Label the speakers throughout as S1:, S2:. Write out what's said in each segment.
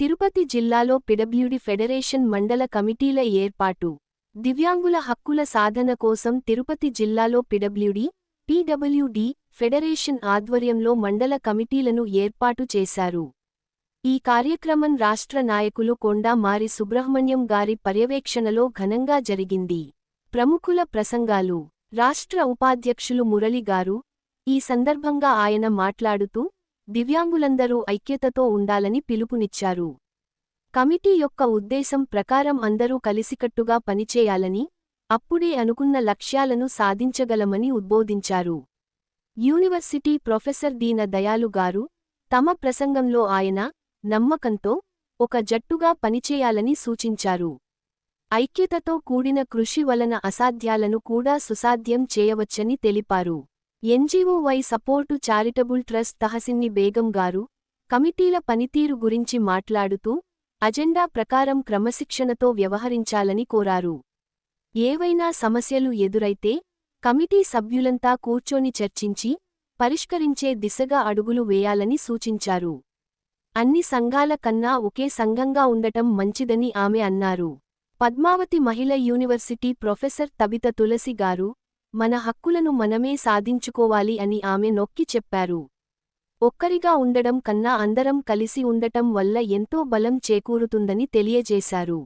S1: తిరుపతి జిల్లాలో PWD federation మండల కమిటీల ఏర్పాటు. దివ్యాంగుల హక్కుల సాధన కోసం తిరుపతి జిల్లాలో పిడబ్ల్యూడి పీడబ్ల్యూడి ఫెడరేషన్ ఆధ్వర్యంలో మండల కమిటీలను ఏర్పాటు చేశారు. ఈ కార్యక్రమం రాష్ట్ర నాయకులు కొండా మారి సుబ్రహ్మణ్యం గారి పర్యవేక్షణలో ఘనంగా జరిగింది. ప్రముఖుల ప్రసంగాలు. రాష్ట్ర ఉపాధ్యక్షులు మురళి గారు ఈ సందర్భంగా ఆయన మాట్లాడుతూ దివ్యాంగులందరూ ఐక్యతతో ఉండాలని పిలుపునిచ్చారు. కమిటీ యొక్క ఉద్దేశం ప్రకారం అందరూ కలిసికట్టుగా పనిచేయాలని అప్పుడే అనుకున్న లక్ష్యాలను సాధించగలమని ఉద్బోధించారు. యూనివర్సిటీ ప్రొఫెసర్ దీన దయాలు గారు తమ ప్రసంగంలో ఆయన నమ్మకంతో ఒక జట్టుగా పనిచేయాలని సూచించారు. ఐక్యతతో కూడిన కృషి వలన అసాధ్యాలను కూడా సుసాధ్యం చేయవచ్చని తెలిపారు. ఎన్జీఓవై సపోర్టు చారిటబుల్ ట్రస్ట్ తహసిన్ని బేగం గారు కమిటీల పనితీరు గురించి మాట్లాడుతూ అజెండా ప్రకారం క్రమశిక్షణతో వ్యవహరించాలని కోరారు. ఏవైనా సమస్యలు ఎదురైతే కమిటీ సభ్యులంతా కూర్చొని చర్చించి పరిష్కరించే దిశగా అడుగులు వేయాలని సూచించారు. అన్ని సంఘాల కన్నా ఒకే సంఘంగా ఉండటం మంచిదని ఆమె అన్నారు. పద్మావతి మహిళ యూనివర్సిటీ ప్రొఫెసర్ తబిత తులసి గారు మన హక్కులను మనమే సాధించుకోవాలి అని ఆమె నొక్కి చెప్పారు. ఒక్కరిగా ఉండడం కన్నా అందరం కలిసి ఉండటం వల్ల ఎంతో బలం చేకూరుతుందని తెలియజేశారు.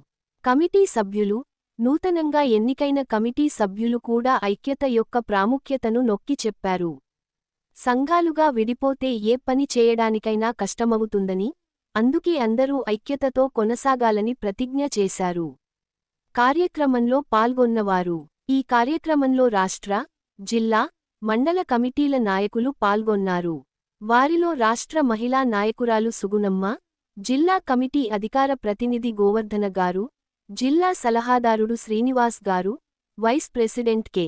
S1: కమిటీ సభ్యులు నూతనంగా ఎన్నికైన కమిటీ సభ్యులు కూడా ఐక్యత యొక్క ప్రాముఖ్యతను నొక్కి చెప్పారు. సంఘాలుగా విడిపోతే ఏ పని చేయడానికైనా కష్టమవుతుందని అందుకే అందరూ ఐక్యతతో కొనసాగాలని ప్రతిజ్ఞ చేశారు. కార్యక్రమంలో పాల్గొన్నవారు. ఈ కార్యక్రమంలో రాష్ట్ర జిల్లా మండల కమిటీల నాయకులు పాల్గొన్నారు. వారిలో రాష్ట్ర మహిళా నాయకురాలు సుగుణమ్మ జిల్లా కమిటీ అధికార ప్రతినిధి గోవర్ధన గారు జిల్లా సలహాదారుడు శ్రీనివాస్ గారు వైస్ ప్రెసిడెంట్ కె.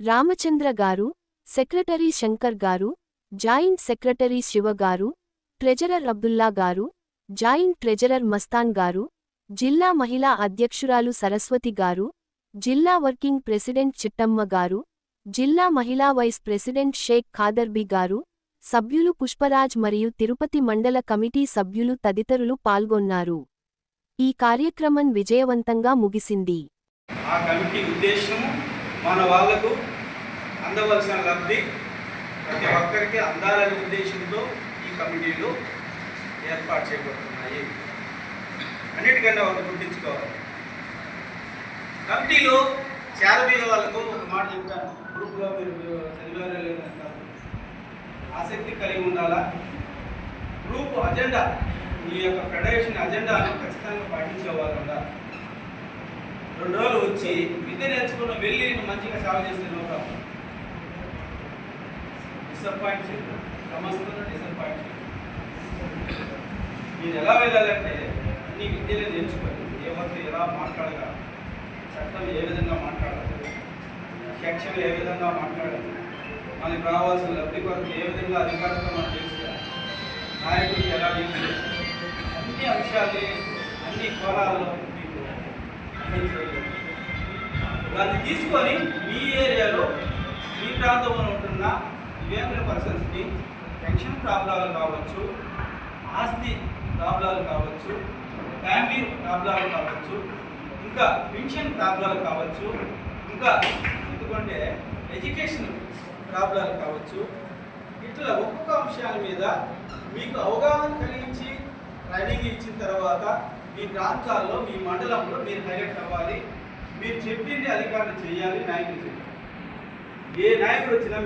S1: రామచంద్ర గారు సెక్రటరీ శంకర్ గారు జాయింట్ సెక్రటరీ శివ గారు ట్రెజరర్ అబ్దుల్లా గారు జాయింట్ ట్రెజరర్ మస్తాన్ గారు జిల్లా మహిళా అధ్యక్షురాలు సరస్వతి గారు జిల్లా వర్కింగ్ ప్రెసిడెంట్ చిట్టమ్మ గారు జిల్లా మహిళా వైస్ ప్రెసిడెంట్ షేక్ ఖాదర్బీ గారు సభ్యులు పుష్పరాజ్ మరియు తిరుపతి మండల కమిటీ సభ్యులు తదితరులు పాల్గొన్నారు. ఈ కార్యక్రమం విజయవంతంగా ముగిసింది.
S2: ఆ కమిటీ ఉద్దేశము మన వాళ్ళకు అందవలసిన లబ్ధి ప్రతి ఒక్కరికి అందాలనే ఉద్దేశంతో ఈ కమిటీలు ఏర్పాటు చేయబడుతున్నాయి. అన్నిటికన్నా వాళ్ళు గుర్తించుకోవాలి. కమిటీలో చేరబోయే వాళ్ళకు ఒక మాట చెప్తాను. గ్రూప్లో మీరు చదివారో లేదో అంటారు ఆసక్తి కలిగి ఉండాలా? గ్రూప్ అజెండా ఈ యొక్క ఫెడరేషన్ అజెండాను ఖచ్చితంగా పాటించే వాళ్ళు ఉండాలి. రెండు రోజులు వచ్చి విద్య నేర్చుకుని వెళ్ళి మంచిగా సేవ చేస్తే లోకం డిసప్పాయింట్ చేయదు సమస్యలను డిసప్పాయింట్ చేయదు నేను ఎలా వెళ్ళాలంటే అన్ని విద్యలే నేర్చుకోవాలి ఎవరితో ఎలా మాట్లాడగా చట్టం ఏ విధంగా మాట్లాడాలి? సెక్షన్లు ఏ విధంగా మాట్లాడాలి? మనకి రావాల్సిన లబ్ధి కొరకు ఏ విధంగా అధికారులతో మనం తెలుసుకోవాలి నాయకులు ఎలా డీల్ అన్ని అంశాలు అన్ని కోణాల్లో మీకు దాన్ని తీసుకొని మీ ఏరియాలో మీ ప్రాంతంలో ఉంటున్న దివ్యాంగుల పర్సన్స్కి పెన్షన్ ప్రాబ్లాలు కావచ్చు ఆస్తి ప్రాబ్లాలు కావచ్చు ఫ్యామిలీ ప్రాబ్లాలు కావచ్చు ఇంకా పెన్షన్ ప్రాబ్లాలు కావచ్చు ఇంకా ఎందుకంటే ఎడ్యుకేషన్ ప్రాబ్లాలు కావచ్చు ఇట్లా ఒక్కొక్క అంశాల మీద మీకు అవగాహన కలిగించి ట్రైనింగ్ ఇచ్చిన తర్వాత మీ ప్రాంతాల్లో మీ మండలంలో మీరు హైలైట్ అవ్వాలి. మీరు చెప్పింది అధికారులు చేయాలి నాయకులు చేయాలి. ఏ నాయకుడు వచ్చినా